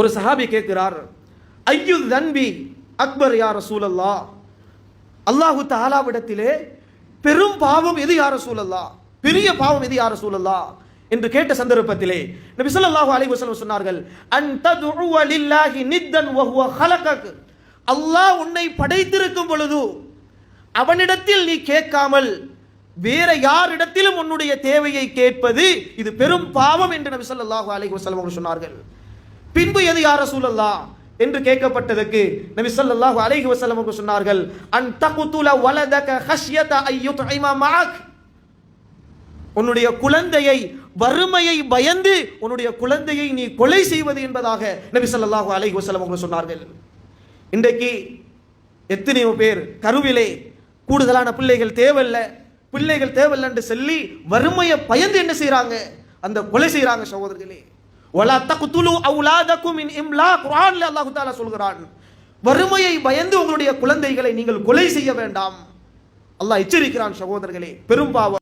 ஒரு சஹாபி கேட்கிறார் ஐயு தன்பி அக்பர் யார் ரசூலல்லா அல்லாஹு தாலாவிடத்திலே பெரும் பாவம் எது யார் ரசூலல்லா பெரிய பாவம் எது யார் ரசூலல்லா என்று கேட்ட சந்தர்ப்பத்திலே நபி ஸல்லல்லாஹு அலைஹி வஸல்லம் சொன்னார்கள் அன் ததுஉ லில்லாஹி நித்தன் வ ஹுவ ஹலகக் அல்லாஹ் உன்னை படைத்திருக்கும் பொழுது அவனிடத்தில் நீ கேட்காமல் வேற யாரிடத்திலும் உன்னுடைய தேவையை கேட்பது இது பெரும் பாவம் என்று நபி ஸல்லல்லாஹு அலைஹி வஸல்லம் சொன்னார்கள். பின்பு எது யார சூழல்லா என்று கேட்கப்பட்டதற்கு நபி ஸல்லல்லாஹு அலைஹி வஸல்லம் அவர்கள் சொன்னார்கள் அன் தகுதுல வலதக ஹஷ்யத அய்யுத்இம மஅக். உன்னுடைய குழந்தையை வறுமையை பயந்து உன்னுடைய குழந்தையை நீ கொலை செய்வது என்பதாக நபி ஸல்லல்லாஹு அலைஹி வஸல்லம் அவர்கள் சொன்னார்கள். இன்றைக்கு எத்தனையோ பேர் கருவிலே கூடுதலான பிள்ளைகள் தேவையில்லை பிள்ளைகள் தேவையில்லை என்று சொல்லி வறுமையை பயந்து என்ன செய்கிறாங்க அந்த கொலை செய்கிறாங்க சகோதரர்களே. வலா அவுலாதக்கும் இம்லா சொல்கிறான். வறுமையை பயந்து உங்களுடைய குழந்தைகளை நீங்கள் கொலை செய்ய வேண்டாம். அல்லாஹ் எச்சரிக்கிறான் சகோதரர்களே பெரும் பாவம்.